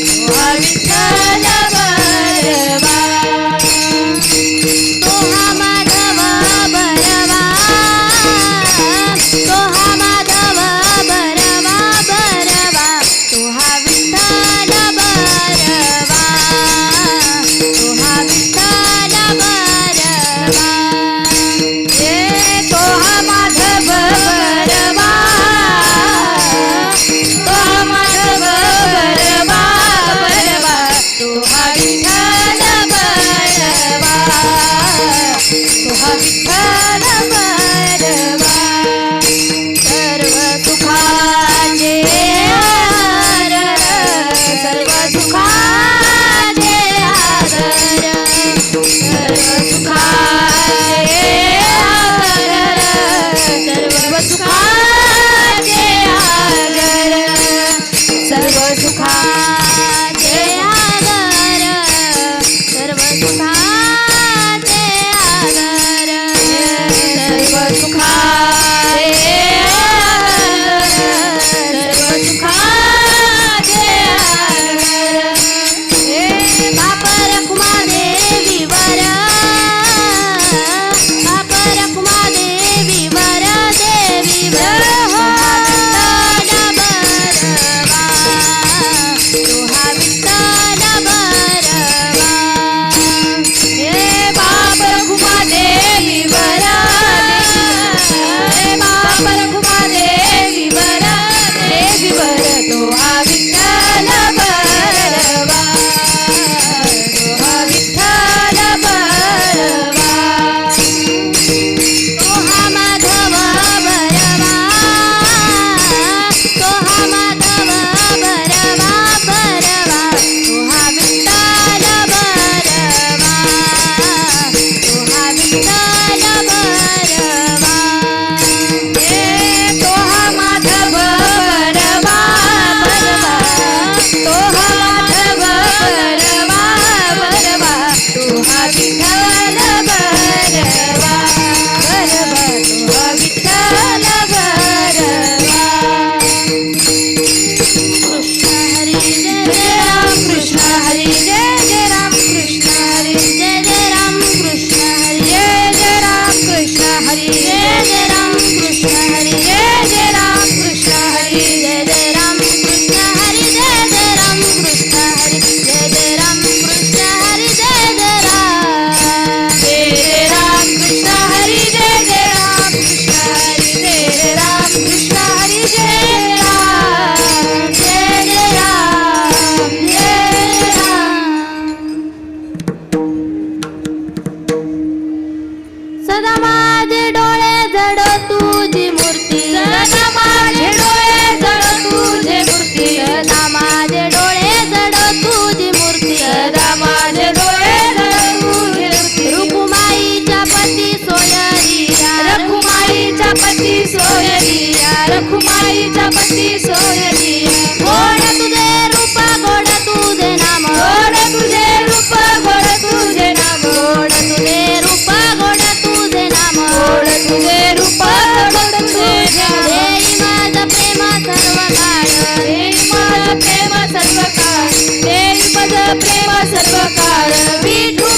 तो उपकार विठू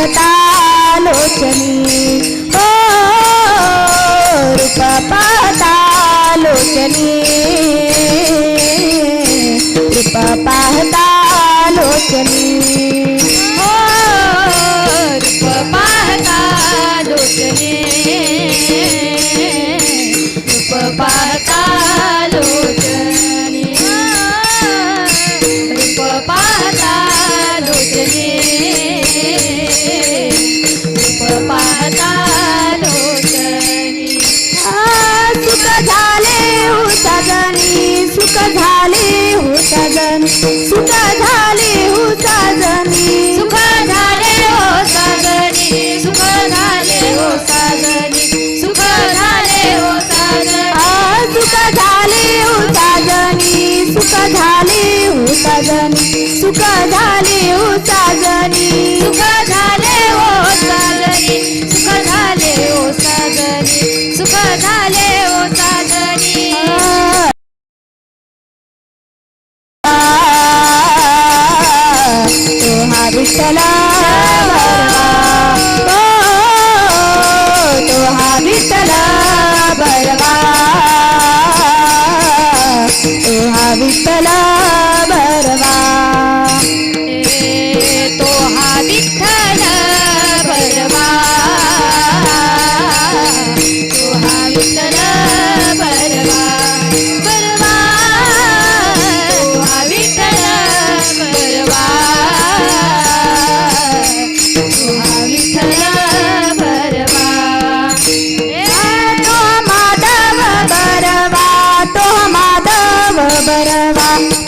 पातालोचनी. ओ रूपा पातालोचनी. रूपा पातालोचनी. साजन। सुखा झाले हो साजनी। सुखा झाले हो साजनी। सुख झाले हो साजनी। सुख झाले हो साजनी। सुखा झाले हो साजनी। सुखा झाले हो साजनी। सुखा झाले हो साजनी। सुखा झाले हो साजनी। सुख झाले हो साजनी। सुख झाले bye.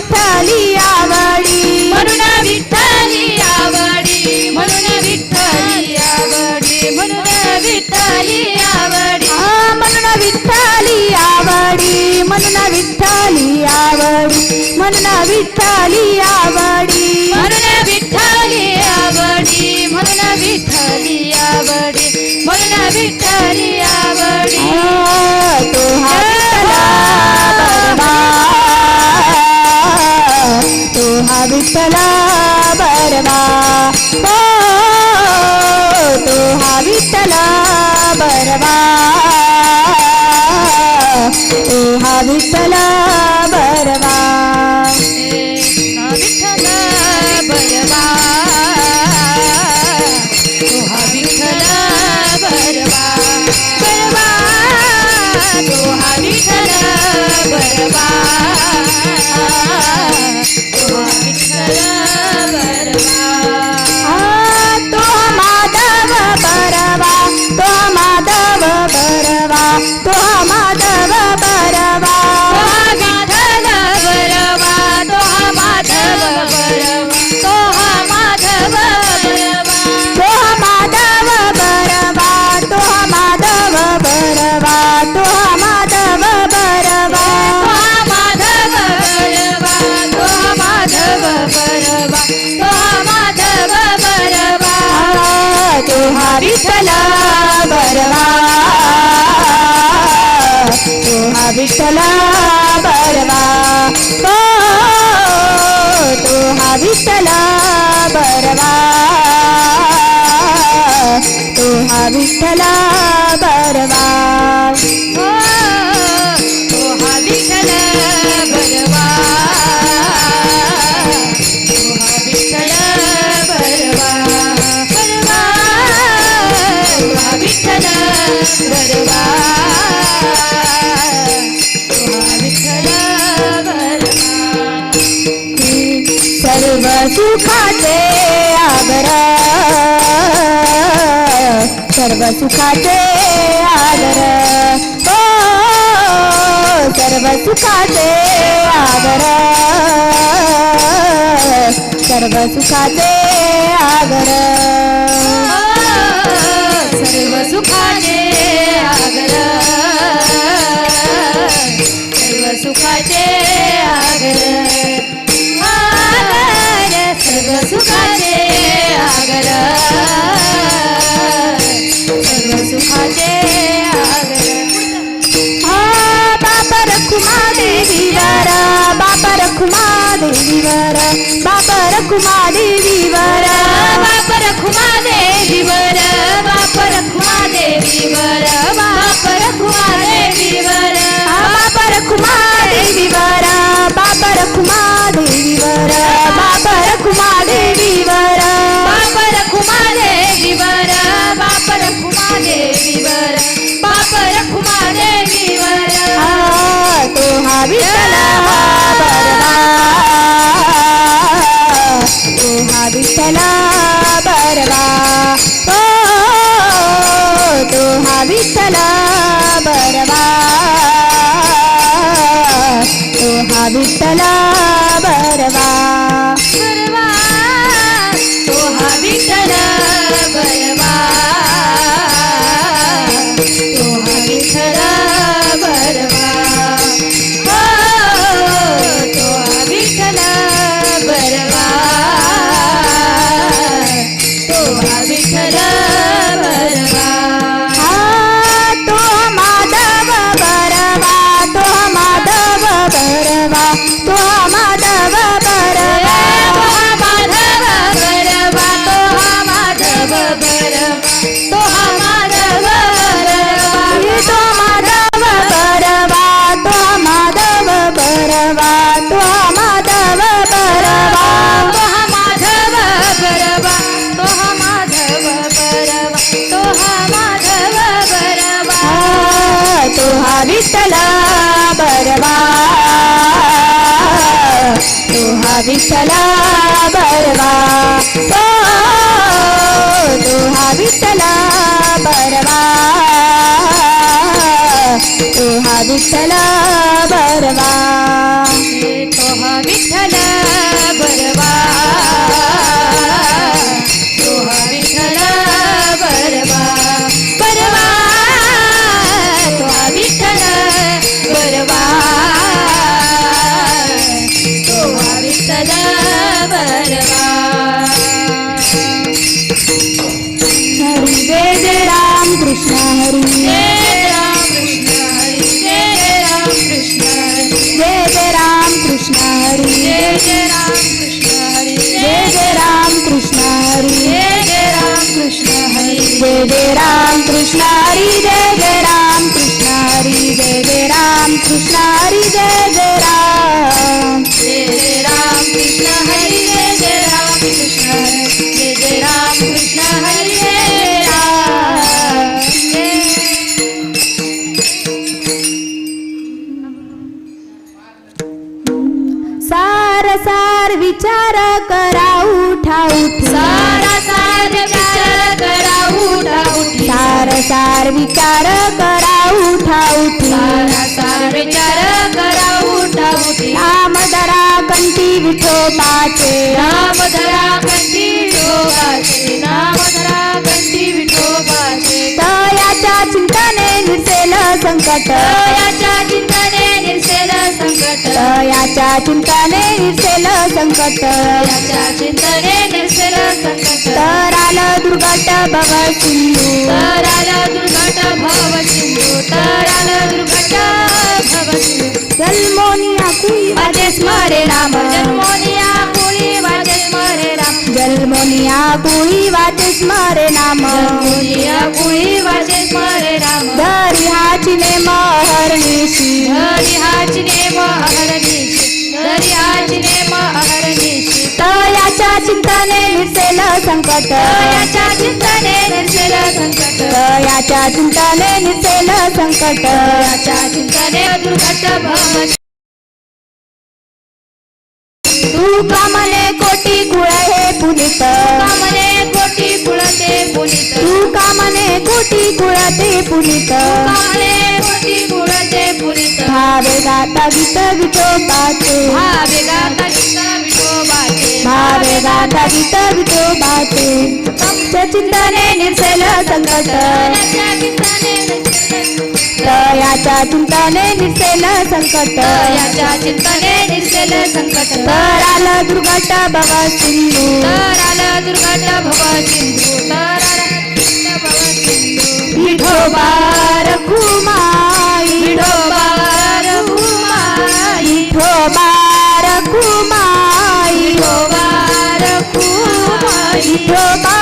விட்டலியாவடி மருண விட்டலியாவடி மருண விட்டலியாவடி மருண விட்டலியாவடி மருண விட்டலியாவடி மருண விட்டலியாவடி மருண விட்டலியாவடி மருண விட்டலியாவடி மருண விட்டலியாவடி மருண விட்டலியாவடி सुखाचे आदर. सर्व सुखाचे आदर. हो सर्व सुखाचे आदर. सर्व सुखाचे आदर. हो, सर्व सुखाचे देवीवर. बापा रखुमा देवीवर. बाप रखुमा देवीवर. बाप रखुमा देवीवर. बाप रखुमा देवीवर. बाप रखुमा देवीवर. बाप रखुमा देवीवर. विठ्ठला बरवा सार विचार करा उठाउठी विचार राम दरा कंठी विठोबाचे. राम दरा राम दरा तयाच्या चिंताने निर्सेल संकट. याच्या चिंताने निर्सेल संकट. याच्या चिंताने निर्सेल संकट. चिंताने निर्सेल संकट. दुर्गाटा बाबा सिंधू. तराला दुर्गाटा भाव सिंधू. तराला दुर्गाटा भाव सिंधू. जन्मोनिया कुळी वाजे स्मरे राम. जन्मोनिया कुळी वाजे स्मरे राम. जन्मोनिया कुळी वाजे स्मरे राम. जन्मोनिया कुळी वाजे स्मरे राम. धरी हाचिने महरणीशी धरी हाचिने महरणीशी धरी हाचिने तयाच्या चिंतने निर्सेल संकट. तयाच्या चिंतने निर्सेल संकट. तयाच्या चिंतने निर्सेल संकट. तयाच्या चिंतने दुर्घट भव तू कामने कोटी कुळ हे पुनित? कामने कोटी कुळ ते पुनित कोटी पुनित. भावे गाता गीत विठोबाचे. भावे गाता गीता विठोबाचे. भावे गाता गीत विठोबाचे. तमच्या चिंतने निर्सेल संकट. तयाच्या चिंतने निर्सेल संकट. तयाच्या चिंतने निर्सेल संकट. तर आलं दुर्घट भव सिंधू तर आलं दुर्घट भव सिंधू तर आलं भव विठोबा रखुमाई विठोबा रघुमाई विठोबा रखुमाई विठोबा रघुमाई विठोबा